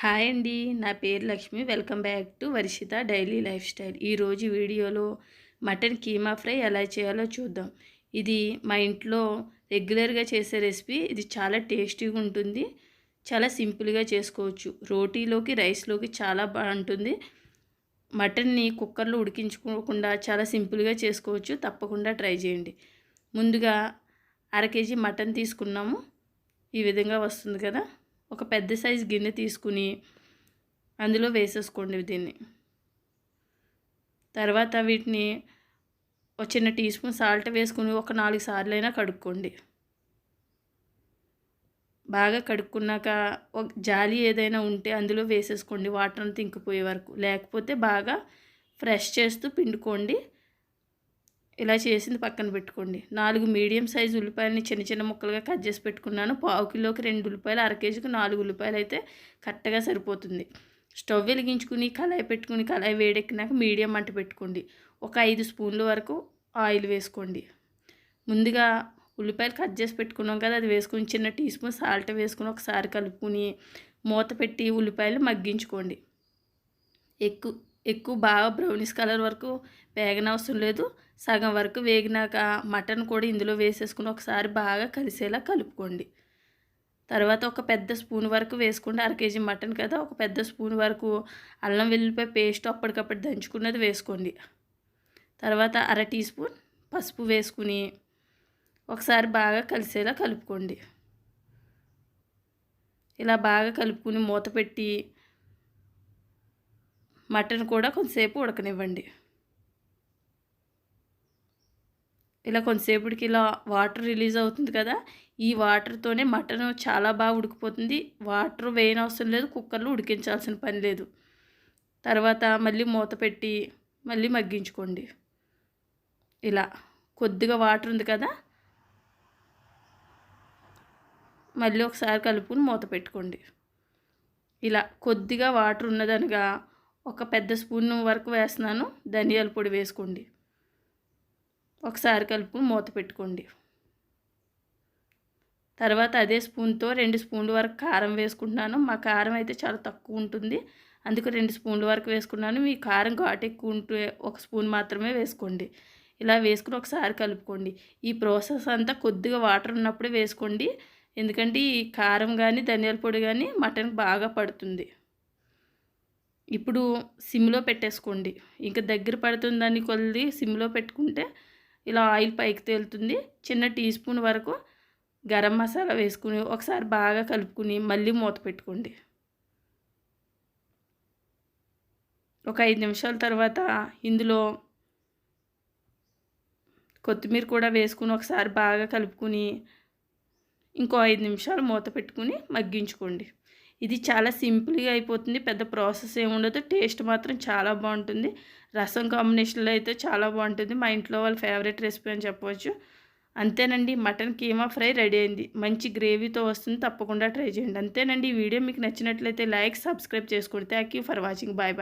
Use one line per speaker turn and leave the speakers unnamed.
Hi అండి. నా పేరు Lakshmi. Welcome back to Varshitha daily lifestyle. ఈరోజు వీడియోలో మటన్ కీమా ఫ్రై ఎలా చేయాలో చూద్దాం. ఇది మా ఇంట్లో రెగ్యులర్గా చేసే రెసిపీ. ఇది చాలా టేస్టీగా ఉంటుంది. చాలా సింపుల్గా చేసుకోవచ్చు. రోటీలోకి రైస్లోకి చాలా బాగుంటుంది మటన్ని కుక్కర్లో ఉడికించుకోకుండా చాలా సింపుల్గా చేసుకోవచ్చు. తప్పకుండా ట్రై చేయండి. ముందుగా అర కేజీ మటన్ తీసుకున్నాము. ఈ విధంగా వస్తుంది కదా. ఒక పెద్ద సైజు గిన్నె తీసుకుని అందులో వేసేసుకోండి దీన్ని. తర్వాత వీటిని ఒక చిన్న టీ స్పూన్ సాల్ట్ వేసుకుని ఒక నాలుగు సార్లు అయినా కడుక్కోండి. బాగా కడుక్కున్నాక ఒక జాలి ఏదైనా ఉంటే అందులో వేసేసుకోండి. వాటర్ అంతా ఇంకిపోయే వరకు. లేకపోతే బాగా ఫ్రెష్ చేస్తూ పిండుకోండి. ఇలా చేసింది పక్కన పెట్టుకోండి. నాలుగు మీడియం సైజు ఉల్లిపాయలని చిన్న చిన్న ముక్కలుగా కట్ చేసి పెట్టుకున్నాను. పావు కిలోకి రెండు ఉల్లిపాయలు అర కేజీకి నాలుగు ఉల్లిపాయలు అయితే కరెక్ట్గా సరిపోతుంది. స్టవ్ వెలిగించుకుని కళాయి పెట్టుకుని కళాయి వేడెక్కినాక మీడియం మంట పెట్టుకోండి. ఒక ఐదు స్పూన్ల వరకు ఆయిల్ వేసుకోండి. ముందుగా ఉల్లిపాయలు కట్ చేసి పెట్టుకున్నాం కదా అది వేసుకుని చిన్న టీ స్పూన్ సాల్ట్ వేసుకుని ఒకసారి కలుపుకుని మూత పెట్టి ఉల్లిపాయలు మగ్గించుకోండి. ఎక్కువ ఎక్కువ బాగా బ్రౌనిష్ కలర్ వరకు వేగనవసరం లేదు. సగం వరకు వేగినాక మటన్ కూడా ఇందులో వేసేసుకుని ఒకసారి బాగా కలిసేలా కలుపుకోండి. తర్వాత ఒక పెద్ద స్పూన్ వరకు వేసుకోండి. అర కేజీ మటన్ కదా ఒక పెద్ద స్పూన్ వరకు అల్లం వెల్లిపాయ పేస్ట్ అప్పటికప్పుడు దంచుకున్నది వేసుకోండి. తర్వాత అర టీ స్పూన్ పసుపు వేసుకుని ఒకసారి బాగా కలిసేలా కలుపుకోండి. ఇలా బాగా కలుపుకుని మూత పెట్టి మటన్ కూడా కొంతసేపు ఉడకనివ్వండి. ఇలా కొంతసేపుడికి ఇలా వాటర్ రిలీజ్ అవుతుంది కదా ఈ వాటర్తోనే మటన్ చాలా బాగా ఉడికిపోతుంది. వాటర్ వేయని అవసరం లేదు కుక్కర్లో ఉడికించాల్సిన పని లేదు. తర్వాత మళ్ళీ మూత పెట్టి మళ్ళీ మగ్గించుకోండి. ఇలా కొద్దిగా వాటర్ ఉంది కదా మళ్ళీ ఒకసారి కలుపుకుని మూత పెట్టుకోండి. ఇలా కొద్దిగా వాటర్ ఉన్నదనగా ఒక పెద్ద స్పూన్ వరకు వేస్తున్నాను. ధనియాల పొడి వేసుకోండి. ఒకసారి కలుపు మూత పెట్టుకోండి. తర్వాత అదే స్పూన్తో రెండు స్పూన్ల వరకు కారం వేసుకుంటున్నాను. మా కారం అయితే చాలా తక్కువ ఉంటుంది. అందుకు రెండు స్పూన్ల వరకు వేసుకున్నాను. మీ కారం ఘాటు ఎక్కువ ఉంటే ఒక స్పూన్ మాత్రమే వేసుకోండి. ఇలా వేసుకుని ఒకసారి కలుపుకోండి. ఈ ప్రాసెస్ అంతా కొద్దిగా వాటర్ ఉన్నప్పుడే వేసుకోండి. ఎందుకంటే ఈ కారం కానీ ధనియాల పొడి కానీ మటన్ బాగా పడుతుంది. ఇప్పుడు సిమ్లో పెట్టేసుకోండి. ఇంకా దగ్గర పడుతుందని కొద్ది సిమ్లో పెట్టుకుంటే ఇలా ఆయిల్ పైకి తేలుతుంది. చిన్న టీ స్పూన్ వరకు గరం మసాలా వేసుకుని ఒకసారి బాగా కలుపుకుని మళ్ళీ మూత పెట్టుకోండి. ఒక ఐదు నిమిషాల తర్వాత ఇందులో కొత్తిమీర కూడా వేసుకుని ఒకసారి బాగా కలుపుకుని ఇంకో ఐదు నిమిషాలు మూత పెట్టుకుని మగ్గించుకోండి. ఇది చాలా సింపుల్గా అయిపోతుంది. పెద్ద ప్రాసెస్ ఏముండదు టేస్ట్ మాత్రం చాలా బాగుంటుంది. రసం కాంబినేషన్లో అయితే చాలా బాగుంటుంది. మా ఇంట్లో వాళ్ళ ఫేవరెట్ రెసిపీ అని చెప్పవచ్చు అంతేనండి. మటన్ కీమా ఫ్రై రెడీ అయింది. మంచి గ్రేవీతో వస్తుంది. తప్పకుండా ట్రై చేయండి. అంతేనండి. ఈ వీడియో మీకు నచ్చినట్లయితే లైక్ సబ్స్క్రైబ్ చేసుకోండి thank for watching. Bye bye.